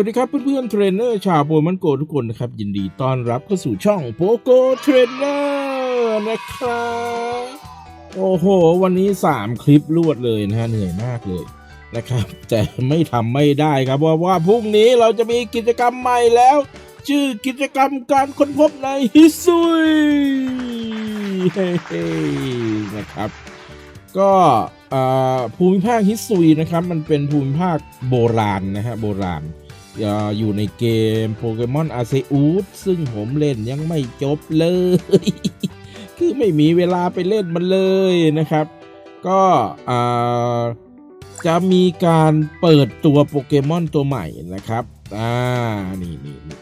วัสดีครับเพื่อนๆเทรนเนอร์ชาวโปมันโกทุกคนนะครับ ยินดีต้อนรับเข้าสู่ช่องโปโกเทรนเนอร์นะครับโอ้โห วันนี้ 3 คลิปรวดเลยนะฮะเหนื่อยมากเลยนะครับ แต่ไม่ทำไม่ได้ครับเพราะว่าพรุ่งนี้เราจะมีกิจกรรมใหม่แล้ว ชื่อกิจกรรมการค้นพบในฮิซุยนะครับก็ภูมิภาคฮิซุยนะครับมันเป็นภูมิภาคโบราณนะฮะโบราณ อยู่ในเกมโปเกมอนอาเซอูดซึ่งผมเล่นยังไม่จบเลย คือไม่มีเวลาไปเล่นมันเลยนะครับ ก็จะมีการเปิดตัวโปเกมอนตัวใหม่นะครับ อ่า นี่นี่นี่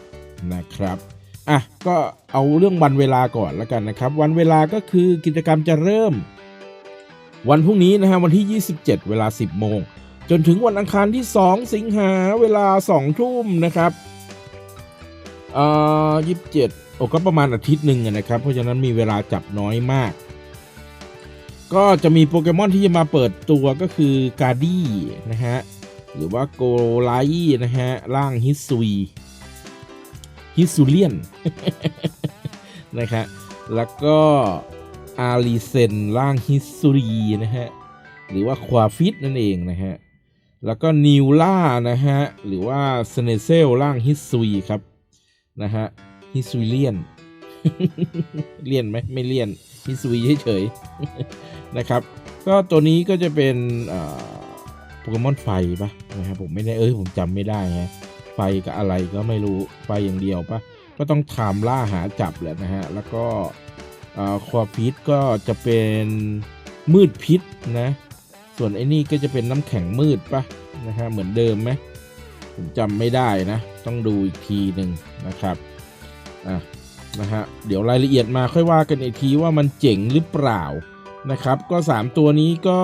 นะครับอะก็เอาเรื่องวันเวลาก่อนแล้วกันนะครับ วันเวลาก็คือกิจกรรมจะเริ่ม วันพรุ่งนี้นะฮะวันที่ 27 เวลา 10 โมง จนถึงวันอังคารที่ 2 สิงหาเวลา 2 ทุ่มนะครับเอ่อ27โอ้ก็ประมาณอาทิตย์หนึ่งนะครับ เพราะฉะนั้นมีเวลาจับน้อยมาก ก็จะมีโปเกมอนที่จะมาเปิดตัวก็คือกาดี้นะฮะ หรือว่าโกไลนะฮะ ร่างฮิซุยฮิซุเลียนนะครับแล้วก็อารีเซนร่างฮิสุรีนะฮะ หรือว่าควาฟิตนั่นเองนะฮะ แล้วก็นิวล่านะฮะ หรือว่าสเนเซลร่างฮิซุยครับ นะฮะ ฮิซุยเลียน เลียนไหมไม่เลียน ฮิซุยเฉยๆ นะครับ ก็ตัวนี้ก็จะเป็นโปเกมอนไฟปะนะครับผมไม่ได้เอ้ยผมจำไม่ได้ฮะไฟกับอะไรก็ไม่รู้ไฟอย่างเดียวปะก็ต้องถามล่าหาจับแหละนะฮะ แล้วก็ควาพิษก็จะเป็นมืดพิษนะ ส่วนไอ้นี่ก็จะเป็นน้ำแข็งมืดปะนะฮะเหมือนเดิมไหมผมจำไม่ได้นะ ต้องดูอีกทีหนึ่งนะครับอะนะฮะเดี๋ยวรายละเอียดมาค่อยว่ากันอีกทีว่ามันเจ๋งหรือเปล่านะครับ ก็ 3 ตัวนี้ก็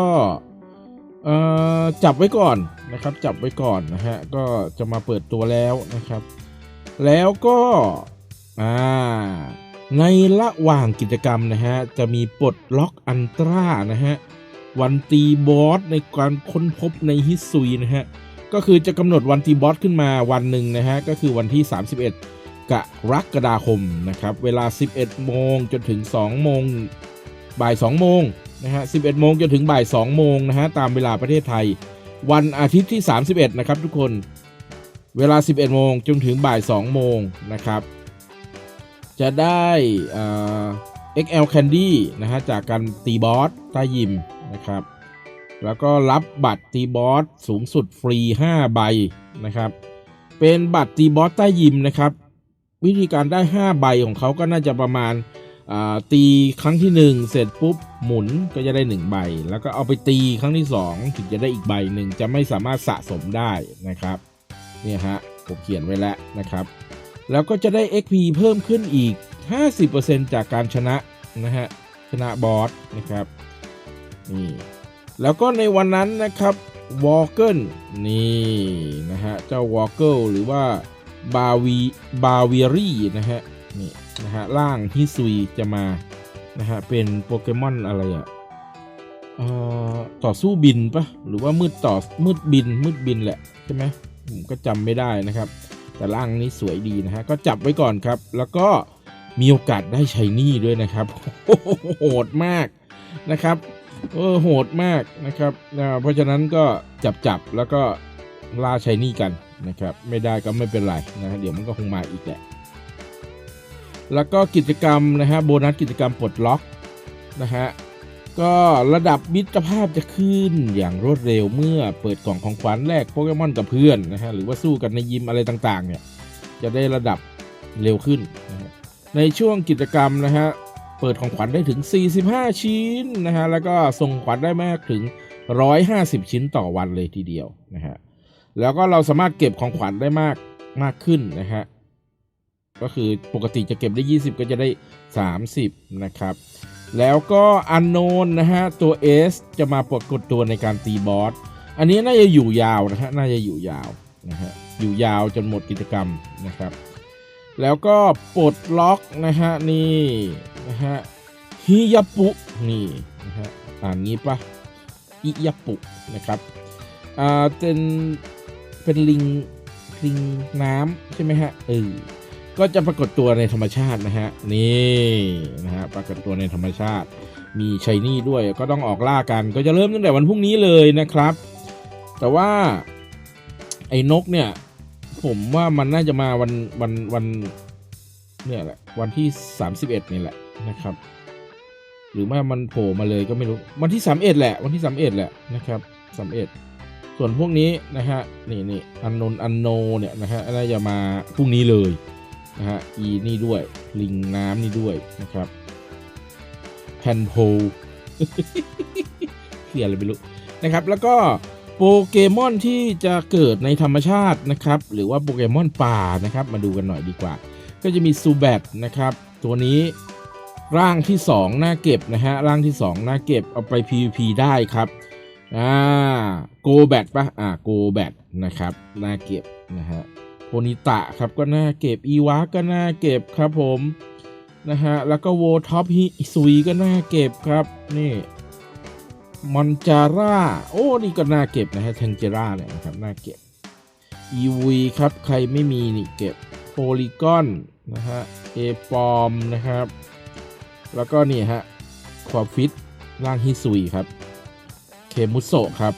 จับไว้ก่อนนะครับ จับไว้ก่อนนะฮะก็จะมาเปิดตัวแล้วนะครับ แล้วก็อ่าในระหว่างกิจกรรมนะฮะจะมีปลดล็อกอันตรานะฮะ วันตีบอสในการค้นพบในฮิซุยนะฮะ ก็คือจะกำหนดวันตีบอสขึ้นมาวันหนึ่งนะฮะ ก็คือวันที่ 31 กรกฎาคมนะครับ เวลา 11 โมงจนถึง 2 โมงบ่าย 2 โมงนะฮะ 11 โมงจนถึงบ่าย 2 โมงนะฮะ ตามเวลาประเทศไทย วันอาทิตย์ที่ 31 นะครับทุกคน เวลา 11 โมงจนถึงบ่าย 2 โมงนะครับ จะได้ XL Candy นะฮะ จากการตีบอสใต้ยิม นะครับ แล้วก็รับบัตรตีบอสสูงสุดฟรี 5 ใบนะครับ เป็นบัตรตีบอสใต้ยิมนะครับ วิธีการได้ 5 ใบของเขาก็น่าจะประมาณตีครั้งที่ 1 เสร็จปุ๊บหมุนก็จะได้ 1 ใบ แล้วก็เอาไปตีครั้งที่ 2 ถึงจะได้อีกใบหนึ่งจะไม่สามารถสะสมได้นะครับเนี่ยฮะผมเขียนไว้แล้วนะครับ แล้วก็จะได้ XP เพิ่มขึ้นอีก 50%จากการชนะนะฮะชนะบอสนะครับ นี่แล้วก็ในวันนั้นนะครับวอลเกิลนี่นะฮะเจ้าวอลเกิลหรือว่าบาวีบาวีรีนะฮะนี่นะฮะร่างฮิซุยจะมานะฮะเป็นโปเกมอนอะไรอะ่ะต่อสู้บินปะหรือว่ามืดต่อมืดบินมืดบินแหละใช่ไหมผมก็จำไม่ได้นะครับ แต่ร่างนี้สวยดีนะฮะก็จับไว้ก่อนครับ แล้วก็มีโอกาสได้ใช้นี่ด้วยนะครับโหดมากนะครับ เออโหดมากนะครับเพราะฉะนั้นก็จับจับแล้วก็ล่าใช้นี่กันนะครับ ไม่ได้ก็ไม่เป็นไรนะเดี๋ยวมันก็คงมาอีกแหละแล้วก็กิจกรรมนะฮะโบนัสกิจกรรมปลดล็อกนะฮะก็ระดับมิตรภาพจะขึ้นอย่างรวดเร็วเมื่อเปิดกล่องของขวัญแลกโปเกมอนกับเพื่อนนะฮะหรือว่าสู้กันในยิมอะไรต่างๆเนี่ยจะได้ระดับเร็วขึ้นนะฮะในช่วงกิจกรรมนะฮะ เปิดของขวัญได้ถึง 45 ชิ้นนะฮะแล้วก็ส่งขวัญได้มากถึง 150 ชิ้นต่อวันเลยทีเดียวนะฮะแล้วก็เราสามารถเก็บของขวัญได้มากมากขึ้นนะฮะก็คือปกติจะเก็บได้ 20 ก็จะได้ 30 นะครับ แล้วก็อันโนนนะฮะตัว S จะมาปรากฏตัวในการตีบอสอันนี้น่าจะอยู่ยาวนะฮะน่าจะอยู่ยาวนะฮะอยู่ยาวจนหมดกิจกรรมนะครับ แล้วก็ปลดล็อกนะฮะนี่นะฮะฮิยาปุนี่นะฮะอ่านงี้ปะอิยาปุนะครับอ่าเป็นเป็นลิงลิงน้ำใช่ไหมฮะเออก็จะปรากฏตัวในธรรมชาตินะฮะนี่นะฮะปรากฏตัวในธรรมชาติ มีชัยนี่ด้วยก็ต้องออกล่ากัน ก็จะเริ่มตั้งแต่วันพรุ่งนี้เลยนะครับ แต่ว่าไอ้นกเนี่ย ผมว่ามันน่าจะมาวันวันวันเนี่ยแหละ วันที่31นี่แหละนะครับ หรือว่ามันโผล่มาเลยก็ไม่รู้วันที่31แหละ วันที่31แหละนะครับ31ส่วนพวกนี้นะฮะนี่นี่อันนนอันโนเนี่ยนะฮะน่าจะมาพรุ่งนี้เลยนะฮะอีนี่ด้วย ลิงน้ำนี่ด้วยนะครับแพนโพเขียอะไรไม่รู้นะครับ แล้วก็ โปเกมอนที่จะเกิดในธรรมชาตินะครับ หรือว่าโปเกมอนป่านะครับ มาดูกันหน่อยดีกว่า ก็จะมีซูแบตนะครับ ตัวนี้ร่างที่ 2 หน้าเก็บนะฮะ ร่างที่ 2 หน้าเก็บเอาไป PVP ได้ครับ อ่า โกแบตปะอ่า โกแบตนะครับ หน้าเก็บนะฮะ โพนิตะครับก็น่าเก็บ อีวาก็น่าเก็บครับผม นะฮะ แล้วก็โวท็อปฮิซุยก็น่าเก็บครับ นี่ มอนจาร่า โอ้ นี่ก็น่าเก็บนะฮะเทนเจร่าเนี่ยนะครับ น่าเก็บอีวีครับ ใครไม่มีนี่เก็บโพลีกอนนะฮะเอปอมนะครับ แล้วก็นี่ฮะควาฟิตร่างฮิซุยครับ เคมุโซครับ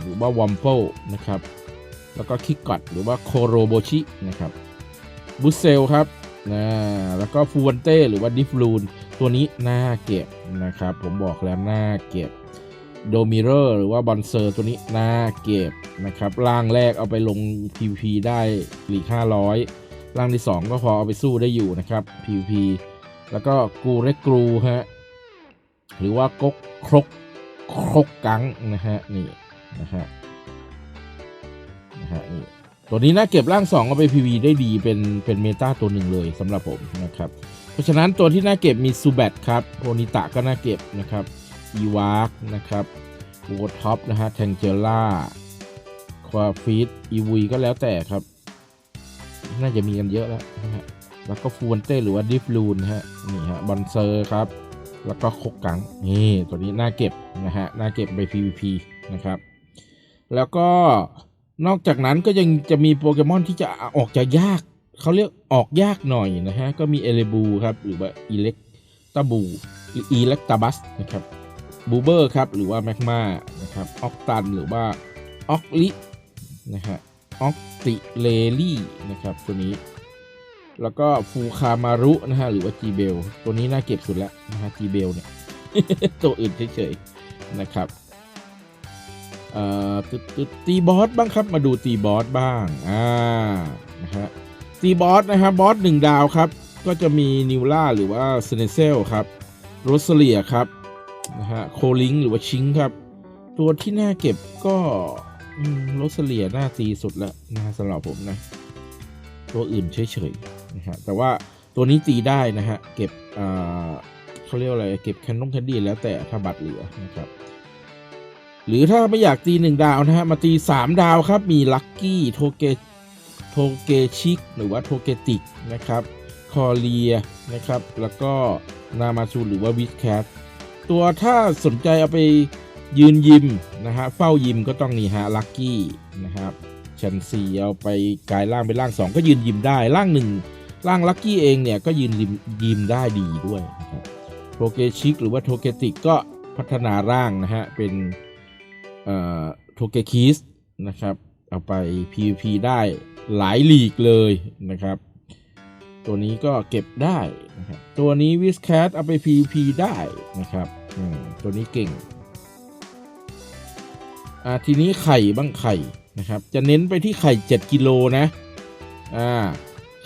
หรือว่าวอมโปนะครับ แล้วก็คิกกอดหรือว่าโคโรโบชินะครับบุเซลครับนะแล้วก็ฟูวันเต้หรือว่าดิฟลูนตัวนี้น่าเก็บนะครับ ผมบอกแล้วน่าเก็บ โดมิเรอร์หรือว่าบอนเซอร์ตัวนี้น่าเก็บนะครับร่างแรกเอาไปลง PVP ได้หลีก500ร่างที่ 2 ก็พอเอาไปสู้ได้อยู่นะครับ PVP แล้วก็กูเรกรูฮะหรือว่ากกครกครกกังนะฮะนี่นะฮะนะฮะนี่ตัวนี้น่าเก็บร่าง2เอาไป PV ได้ดีเป็นเป็นเมตาตัวหนึ่งเลยสำหรับผมนะครับ เพราะฉะนั้นตัวที่น่าเก็บมีซูแบตครับโพนิตะก็น่าเก็บนะครับ อีวาร์กนะครับโวท็อปนะฮะแทงเจล่าควาฟีดอีวีก็แล้วแต่ครับ น่าจะมีกันเยอะแล้วนะฮะแล้วก็ฟูนเต้หรือว่าดิฟลูนฮะนี่ฮะบอนเซอร์ครับ แล้วก็คกกังนี่ตัวนี้น่าเก็บนะฮะน่าเก็บไป PVP นะครับ แล้วก็นอกจากนั้นก็ยังจะมีโปเกมอนที่จะออกจะยากเขาเรียกออกยากหน่อยนะฮะ ก็มีเอเลบูครับ หรือว่าอิเล็กตาบูหรืออีเล็กตาบัสนะครับ บูเบอร์ครับหรือว่าแมกมานะครับออกตันหรือว่าออกลินะฮะออกติเลลี่นะครับตัวนี้ แล้วก็ฟูคามารุนะฮะหรือว่าจีเบลตัวนี้น่าเก็บสุดแล้วนะฮะจีเบลเนี่ยตัวอื่นเฉยๆนะครับเอ่อตุ๊ดตีบอสบ้างครับมาดูตีบอสบ้างอ่านะฮะตีบอสนะฮะบอสหนึ่งดาวครับ ก็จะมีนิวล่าหรือว่าเซเนเซลครับโรสเลียครับ นะฮะโคลิงหรือว่าชิงครับ ตัวที่น่าเก็บก็โรสเลียน่าตีสุดแล้วนะฮะสำหรับผมนะ ตัวอื่นเฉยๆนะฮะแต่ว่าตัวนี้ตีได้นะฮะเก็บอ่าเขาเรียกอะไรเก็บแคนนงแคนดี้แล้วแต่ถ้าบัตรเหลือนะครับหรือถ้าไม่อยากตีหนึ่งดาวนะฮะมาตีสามดาวครับมีลัคกี้โทเกโทเกชิกหรือว่าโทเกติกนะครับคอเลียนะครับแล้วก็นามาซูหรือว่าวิสแคท ตัวถ้าสนใจเอาไปยืนยิมนะฮะเฝ้ายิมก็ต้องนี่ฮะลัคกี้นะครับชันซีเอาไปกลายร่างเป็นร่าง 2 ก็ยืนยิมได้ร่างหนึ่งร่างลัคกี้เองเนี่ยก็ยืนยิมยิมได้ดีด้วยนะครับโทเกชิกหรือว่าโทเกติกก็พัฒนาร่างนะฮะเป็นเอ่อโทเกคิสนะครับเอาไป PVP ได้หลายลีกเลยนะครับ ตัวนี้ก็เก็บได้นะครับตัวนี้วิสแคทเอาไป PVP ได้นะครับ ตัวนี้เก่งอ่าทีนี้ไข่บ้างไข่นะครับ จะเน้นไปที่ไข่ 7กิโลนะอ่า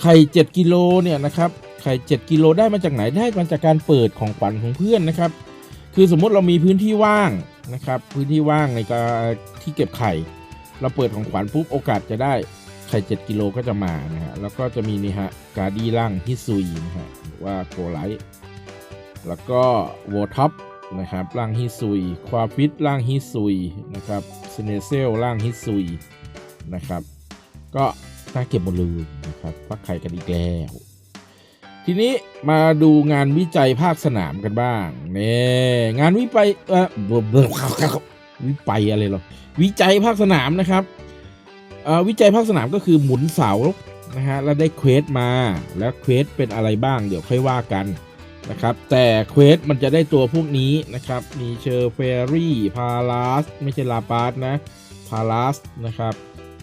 ไข่ 7กิโลเนี่ยนะครับไข่ 7กิโลได้มาจากไหนได้มาจากการเปิดของขวัญของเพื่อนนะครับ คือสมมติเรามีพื้นที่ว่างนะครับ พื้นที่ว่างในการที่เก็บไข่ เราเปิดของขวัญปุ๊บโอกาสจะได้ไข่ 7กิโลก็จะมานะฮะแล้วก็จะมีนี่ฮะการดีล่างฮิซุยนะฮะหรือว่าโกไลท์แล้วก็โวท็อป นะครับร่างฮิซุย ควาฟิตร่างฮิซุยนะครับเซเนเซลร่างฮิซุยนะครับ ก็น่าเก็บหมดเลยนะครับฟักไข่กันอีกแล้ว ทีนี้มาดูงานวิจัยภาคสนามกันบ้างเนี่งานวิไปเออเบลอเบวิไปอะไรหรอวิจัยภาคสนามนะครับวิจัยภาคสนามก็คือหมุนเสานะฮะแล้วได้เควสมาแล้วเควสเป็นอะไรบ้างเดี๋ยวค่อยว่ากัน นะครับ แต่เควสมันจะได้ตัวพวกนี้นะครับ มีเชอร์เฟรี่พาลาสไม่ใช่ลาปาสนะพาลาสนะครับ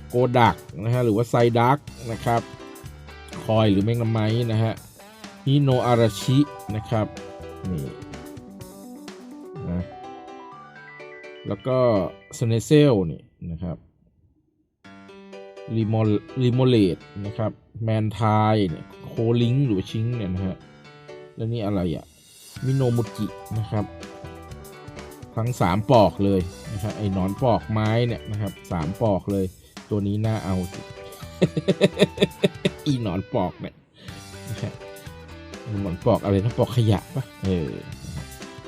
โกดักนะฮะหรือว่าไซดักนะครับ คอยหรือแมงน้ำไม้นะฮะฮิโนอาราชินะครับนี่นะแล้วก็สเนเซลนี่นะครับรีโมรีโมเลตนะครับ แมนทายเนี่ยโคลิงหรือชิงเนี่ยนะฮะ แล้วนี่อะไรอะ่ะมิโนมุจินะครับ ทั้งสามปอกเลยนะครับไอ้หนอนปอกไม้เนี่ยนะครับสามปอกเลย ตัวนี้น่าเอาอีหนอนปอกเนี่ยหนอนปอกอะไรนะปอกขยะปะเออ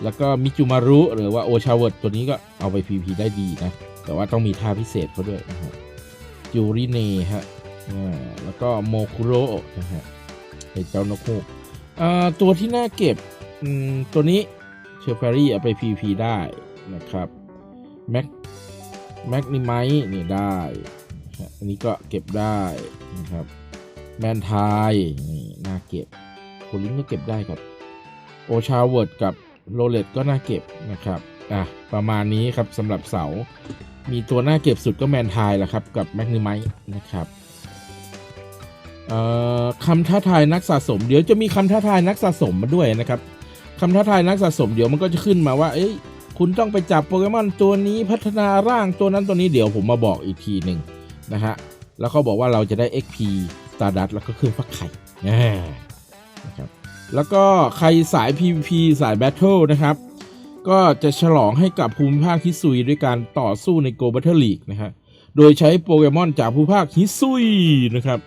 แล้วก็มิจูมารุหรือว่าโอชาเวิร์ดตัวนี้ก็เอาไปพีพีได้ดีนะ แต่ว่าต้องมีท่าพิเศษเขาด้วยนะฮะจูริเนฮะแล้วก็โมคุโระนะฮะไอเจ้านกฮูก ตัวที่น่าเก็บตัวนี้เชอร์ฟรี่เอาไป PP ได้นะครับแม็กแม็กนิไมนี่ได้ อันนี้ก็เก็บได้นะครับแมนทายนี่น่าเก็บโคลิงก็เก็บได้ครับโอชาเวิร์ดกับโรเลตก็น่าเก็บนะครับอะประมาณนี้ครับสำหรับเสา มีตัวน้าเก็บสุดก็แมนทายแหละครับ กับแมกนิไมนะครับ คำท้าทายนักสะสม เดี๋ยวจะมีคำท้าทายนักสะสมมาด้วยนะครับคำท้าทายนักสะสมเดี๋ยวมันก็จะขึ้นมาว่า เอ้ยคุณต้องไปจับโปเกมอนตัวนี้พัฒนาร่างตัวนั้นตัวนี้เดี๋ยวผมมาบอกอีกทีหนึ่งนะฮะแล้วเขาบอกว่าเราจะได้ XP Stardust แล้วก็เครื่องฟักไข่นะครับแล้วก็ใครสาย PVP สาย Battle นะครับ ก็จะฉลองให้กับภูมิภาคฮิซุยด้วยการต่อสู้ใน Go Battle League นะฮะโดยใช้โปเกมอนจากภูมิภาคฮิซุยนะครับ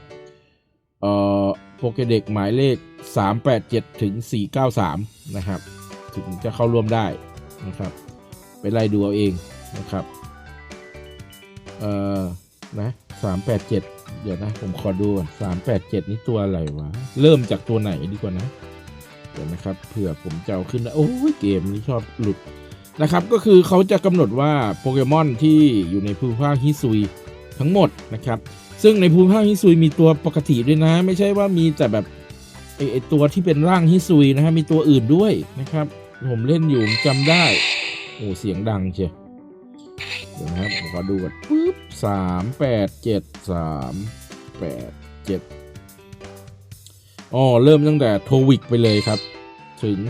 เอ่อโปเกเด็กหมายเลข 387 ถึง 493 นะครับ ถึงจะเข้าร่วมได้นะครับ ไปไล่ดูเอาเองนะครับ เอ่อ นะ 387 เดี๋ยวนะ ผมขอดู387 นี่ตัวอะไรวะ เริ่มจากตัวไหนดีกว่านะ เดี๋ยวนะครับ เผื่อผมจะเอาขึ้นนะ โอ้ยเกมนี้ชอบหลุดนะครับ ก็คือเขาจะกำหนดว่าโปเกมอนที่อยู่ในภูมิภาคฮิซุยทั้งหมดนะครับ ซึ่งในภูมิภาคฮิซุยมีตัวปกติด้วยนะ ไม่ใช่ว่ามีแต่แบบไอไอตัวที่เป็นร่างฮิซุยนะฮะมีตัวอื่นด้วยนะครับ ผมเล่นอยู่ผมจำได้โอ้เสียงดังเชียวเดี๋ยวนะครับผมขอดูก่อนปึ๊บสามแปดเจ็ดสามแปดเจ็ดอ๋อเริ่มตั้งแต่โทวิกไปเลยครับ ถึง493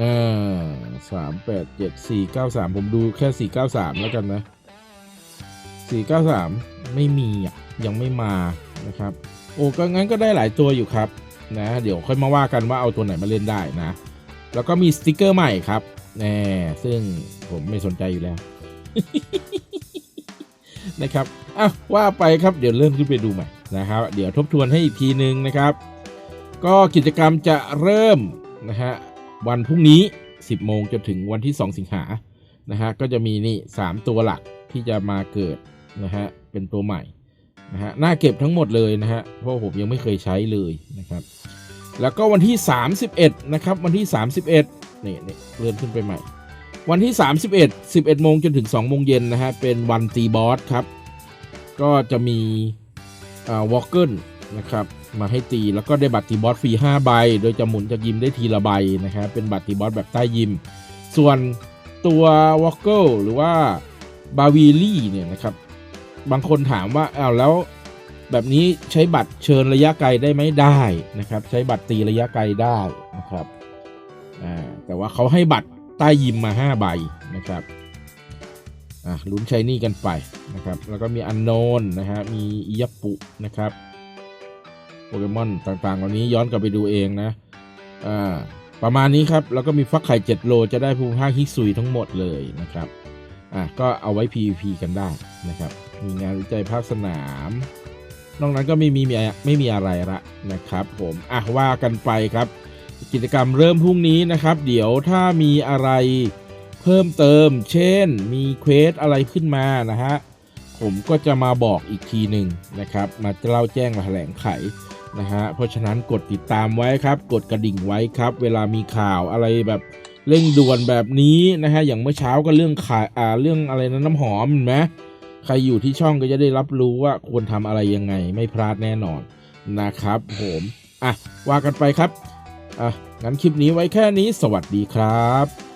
อ่าสามแปดเจ็ดสี่เก้าสามผมดูแค่สี่เก้าสามแล้วกันนะ สี่เก้าสามไม่มีอะยังไม่มานะครับโอ้ก็งั้นก็ได้หลายตัวอยู่ครับนะเดี๋ยวค่อยมาว่ากันว่าเอาตัวไหนมาเล่นได้นะ แล้วก็มีสติกเกอร์ใหม่ครับแน่ซึ่งผมไม่สนใจอยู่แล้วนะครับอะว่าไปครับเดี๋ยวเริ่มขึ้นไปดูใหม่นะครับ เดี๋ยวทบทวนให้อีกทีหนึ่งนะครับ ก็กิจกรรมจะเริ่มนะฮะวันพรุ่งนี้ 10 โมงจนถึงวันที่ 2 สิงหานะฮะก็จะมีนี่ 3 ตัวหลักที่จะมาเกิด นะฮะเป็นตัวใหม่นะฮะน่าเก็บทั้งหมดเลยนะฮะเพราะผมยังไม่เคยใช้เลยนะครับแล้วก็วันที่ 31 นะครับ วันที่ 31นี่นี่เลื่อนขึ้นไปใหม่ วันที่ 31 11โมงจนถึง2โมงเย็นนะฮะเป็นวันตีบอสครับ ก็จะมีอ่าวอลเกิลนะครับมาให้ตีแล้วก็ได้บัตรตีบอสฟรี5ใบ โดยจะหมุนจากยิมได้ทีละใบนะครับเป็นบัตรตีบอสแบบใต้ยิม ส่วนตัววอลเกิลหรือว่าบาวีลี่เนี่ยนะครับ บางคนถามว่าอ้าวแล้วแบบนี้ใช้บัตรเชิญระยะไกลได้ไหมได้นะครับ ใช้บัตรตีระยะไกลได้นะครับแต่ว่าเขาให้บัตรใต้ยิมมา 5 ใบนะครับลุ้นใช้นี่กันไปนะครับ แล้วก็มีอันโนนนะฮะมีอิยปุนะครับโปเกมอนต่างๆเหล่านี้ย้อนกลับไปดูเองนะประมาณนี้ครับ แล้วก็มีฟักไข่ 7 โล จะได้ภูมิภาคฮิซุยทั้งหมดเลยนะครับอะก็เอาไว้ PVP กันได้นะครับ มีงานวิจัยภาคสนาม นอกนั้นก็ไม่มีไม่มีอะไรละนะครับ ผมอะว่ากันไปครับ กิจกรรมเริ่มพรุ่งนี้นะครับ เดี๋ยวถ้ามีอะไรเพิ่มเติม เช่น มีเควสอะไรขึ้นมานะฮะผมก็จะมาบอกอีกทีหนึ่งนะครับ มาเล่าแจ้งมาแถลงไขนะฮะเพราะฉะนั้นกดติดตามไว้ครับ กดกระดิ่งไว้ครับ เวลามีข่าวอะไรแบบเร่งด่วนแบบนี้นะฮะอย่างเมื่อเช้าก็เรื่องขายอ่าเรื่องอะไรนะน้ำหอมเห็นไหม ใครอยู่ที่ช่องก็จะได้รับรู้ว่าควรทำอะไรยังไงไม่พลาดแน่นอนนะครับผมอะว่ากันไปครับอะงั้นคลิปนี้ไว้แค่นี้สวัสดีครับ